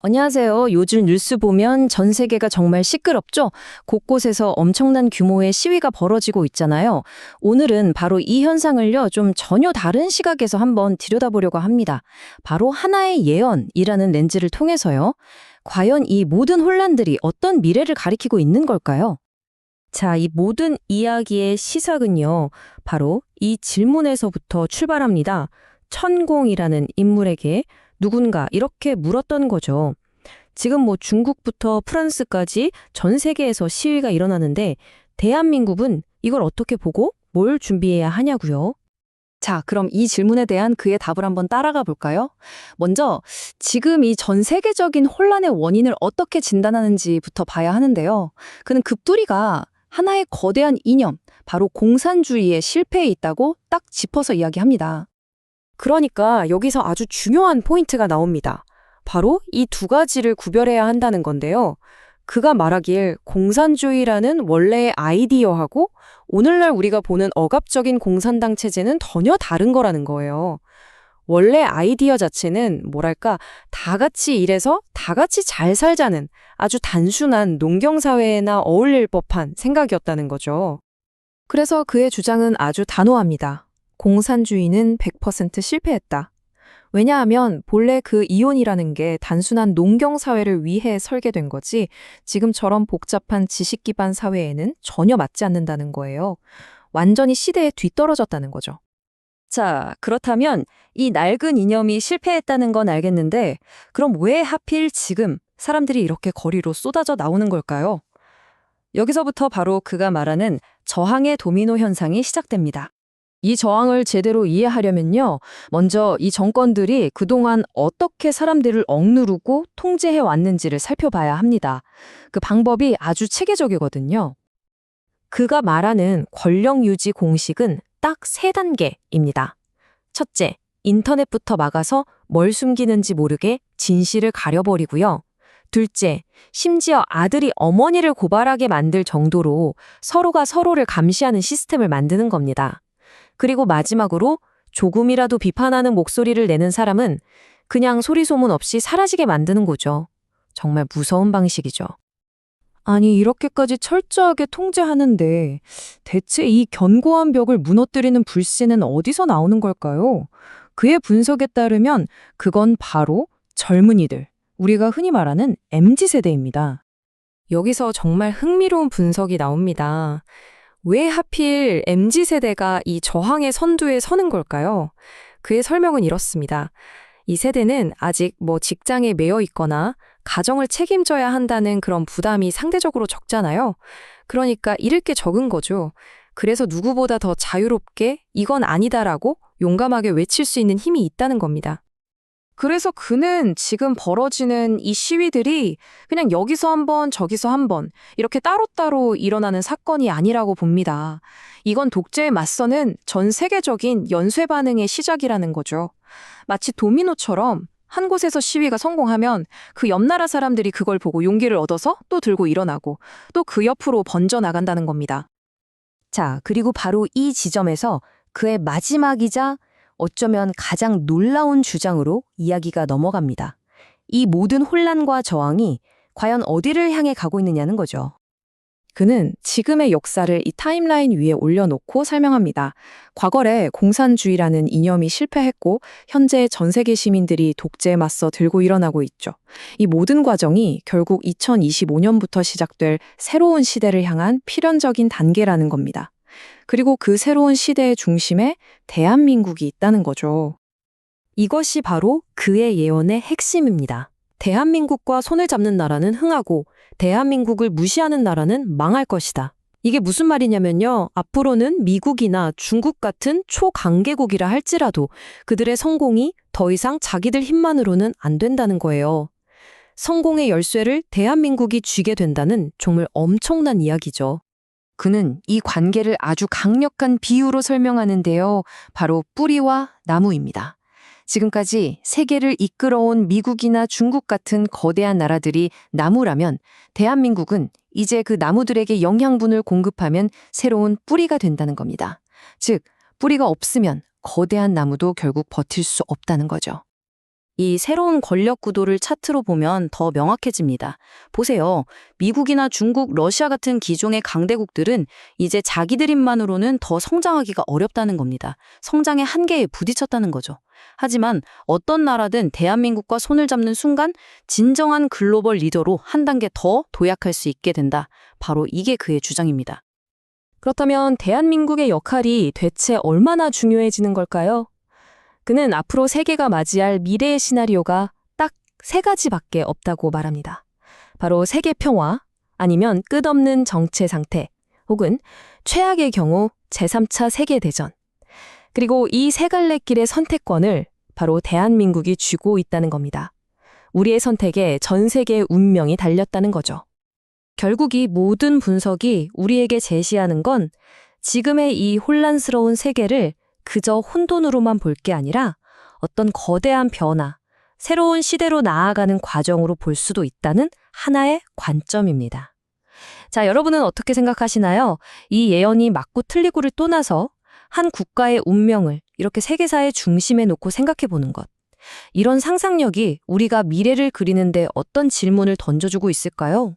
안녕하세요. 요즘 뉴스 보면 전 세계가 정말 시끄럽죠? 곳곳에서 엄청난 규모의 시위가 벌어지고 있잖아요. 오늘은 바로 이 현상을요, 좀 전혀 다른 시각에서 한번 들여다보려고 합니다. 바로 하나의 예언이라는 렌즈를 통해서요. 과연 이 모든 혼란들이 어떤 미래를 가리키고 있는 걸까요? 자, 이 모든 이야기의 시작은요, 바로 이 질문에서부터 출발합니다. 천공이라는 인물에게 누군가 이렇게 물었던 거죠. 지금 뭐 중국부터 프랑스까지 전 세계에서 시위가 일어나는데 대한민국은 이걸 어떻게 보고 뭘 준비해야 하냐고요? 자, 그럼 이 질문에 대한 그의 답을 한번 따라가 볼까요? 먼저 지금 이 전 세계적인 혼란의 원인을 어떻게 진단하는지부터 봐야 하는데요. 그는 급두리가 하나의 거대한 이념, 바로 공산주의의 실패에 있다고 딱 짚어서 이야기합니다. 그러니까 여기서 아주 중요한 포인트가 나옵니다. 바로 이 두 가지를 구별해야 한다는 건데요. 그가 말하길 공산주의라는 원래의 아이디어하고 오늘날 우리가 보는 억압적인 공산당 체제는 전혀 다른 거라는 거예요. 원래 아이디어 자체는 뭐랄까 다 같이 일해서 다 같이 잘 살자는 아주 단순한 농경사회에나 어울릴 법한 생각이었다는 거죠. 그래서 그의 주장은 아주 단호합니다. 공산주의는 100% 실패했다. 왜냐하면 본래 그 이혼이라는 게 단순한 농경 사회를 위해 설계된 거지 지금처럼 복잡한 지식 기반 사회에는 전혀 맞지 않는다는 거예요. 완전히 시대에 뒤떨어졌다는 거죠. 자, 그렇다면 이 낡은 이념이 실패했다는 건 알겠는데 그럼 왜 하필 지금 사람들이 이렇게 거리로 쏟아져 나오는 걸까요? 여기서부터 바로 그가 말하는 저항의 도미노 현상이 시작됩니다. 이 저항을 제대로 이해하려면요. 먼저 이 정권들이 그동안 어떻게 사람들을 억누르고 통제해 왔는지를 살펴봐야 합니다. 그 방법이 아주 체계적이거든요. 그가 말하는 권력 유지 공식은 딱 세 단계입니다. 첫째, 인터넷부터 막아서 뭘 숨기는지 모르게 진실을 가려버리고요. 둘째, 심지어 아들이 어머니를 고발하게 만들 정도로 서로가 서로를 감시하는 시스템을 만드는 겁니다. 그리고 마지막으로 조금이라도 비판하는 목소리를 내는 사람은 그냥 소리소문 없이 사라지게 만드는 거죠. 정말 무서운 방식이죠. 아니, 이렇게까지 철저하게 통제하는데 대체 이 견고한 벽을 무너뜨리는 불씨는 어디서 나오는 걸까요? 그의 분석에 따르면 그건 바로 젊은이들, 우리가 흔히 말하는 MZ세대입니다. 여기서 정말 흥미로운 분석이 나옵니다. 왜 하필 MZ세대가 이 저항의 선두에 서는 걸까요? 그의 설명은 이렇습니다. 이 세대는 아직 뭐 직장에 매여 있거나 가정을 책임져야 한다는 그런 부담이 상대적으로 적잖아요. 그러니까 잃을 게 적은 거죠. 그래서 누구보다 더 자유롭게 이건 아니다라고 용감하게 외칠 수 있는 힘이 있다는 겁니다. 그래서 그는 지금 벌어지는 이 시위들이 그냥 여기서 한 번, 저기서 한 번, 이렇게 따로따로 일어나는 사건이 아니라고 봅니다. 이건 독재에 맞서는 전 세계적인 연쇄 반응의 시작이라는 거죠. 마치 도미노처럼 한 곳에서 시위가 성공하면 그 옆 나라 사람들이 그걸 보고 용기를 얻어서 또 들고 일어나고 또 그 옆으로 번져 나간다는 겁니다. 자, 그리고 바로 이 지점에서 그의 마지막이자 어쩌면 가장 놀라운 주장으로 이야기가 넘어갑니다. 이 모든 혼란과 저항이 과연 어디를 향해 가고 있느냐는 거죠. 그는 지금의 역사를 이 타임라인 위에 올려놓고 설명합니다. 과거에 공산주의라는 이념이 실패했고 현재 전 세계 시민들이 독재에 맞서 들고 일어나고 있죠. 이 모든 과정이 결국 2025년부터 시작될 새로운 시대를 향한 필연적인 단계라는 겁니다. 그리고 그 새로운 시대의 중심에 대한민국이 있다는 거죠. 이것이 바로 그의 예언의 핵심입니다. 대한민국과 손을 잡는 나라는 흥하고 대한민국을 무시하는 나라는 망할 것이다. 이게 무슨 말이냐면요. 앞으로는 미국이나 중국 같은 초강대국이라 할지라도 그들의 성공이 더 이상 자기들 힘만으로는 안 된다는 거예요. 성공의 열쇠를 대한민국이 쥐게 된다는 정말 엄청난 이야기죠. 그는 이 관계를 아주 강력한 비유로 설명하는데요. 바로 뿌리와 나무입니다. 지금까지 세계를 이끌어온 미국이나 중국 같은 거대한 나라들이 나무라면 대한민국은 이제 그 나무들에게 영양분을 공급하면 새로운 뿌리가 된다는 겁니다. 즉, 뿌리가 없으면 거대한 나무도 결국 버틸 수 없다는 거죠. 이 새로운 권력 구도를 차트로 보면 더 명확해집니다. 보세요. 미국이나 중국, 러시아 같은 기존의 강대국들은 이제 자기들 힘만으로는 더 성장하기가 어렵다는 겁니다. 성장의 한계에 부딪혔다는 거죠. 하지만 어떤 나라든 대한민국과 손을 잡는 순간 진정한 글로벌 리더로 한 단계 더 도약할 수 있게 된다. 바로 이게 그의 주장입니다. 그렇다면 대한민국의 역할이 대체 얼마나 중요해지는 걸까요? 그는 앞으로 세계가 맞이할 미래의 시나리오가 딱 세 가지밖에 없다고 말합니다. 바로 세계 평화, 아니면 끝없는 정체 상태, 혹은 최악의 경우 제3차 세계대전. 그리고 이 세 갈래 길의 선택권을 바로 대한민국이 쥐고 있다는 겁니다. 우리의 선택에 전 세계의 운명이 달렸다는 거죠. 결국 이 모든 분석이 우리에게 제시하는 건 지금의 이 혼란스러운 세계를 그저 혼돈으로만 볼 게 아니라 어떤 거대한 변화, 새로운 시대로 나아가는 과정으로 볼 수도 있다는 하나의 관점입니다. 자, 여러분은 어떻게 생각하시나요? 이 예언이 맞고 틀리고를 떠나서 한 국가의 운명을 이렇게 세계사의 중심에 놓고 생각해 보는 것. 이런 상상력이 우리가 미래를 그리는데 어떤 질문을 던져주고 있을까요?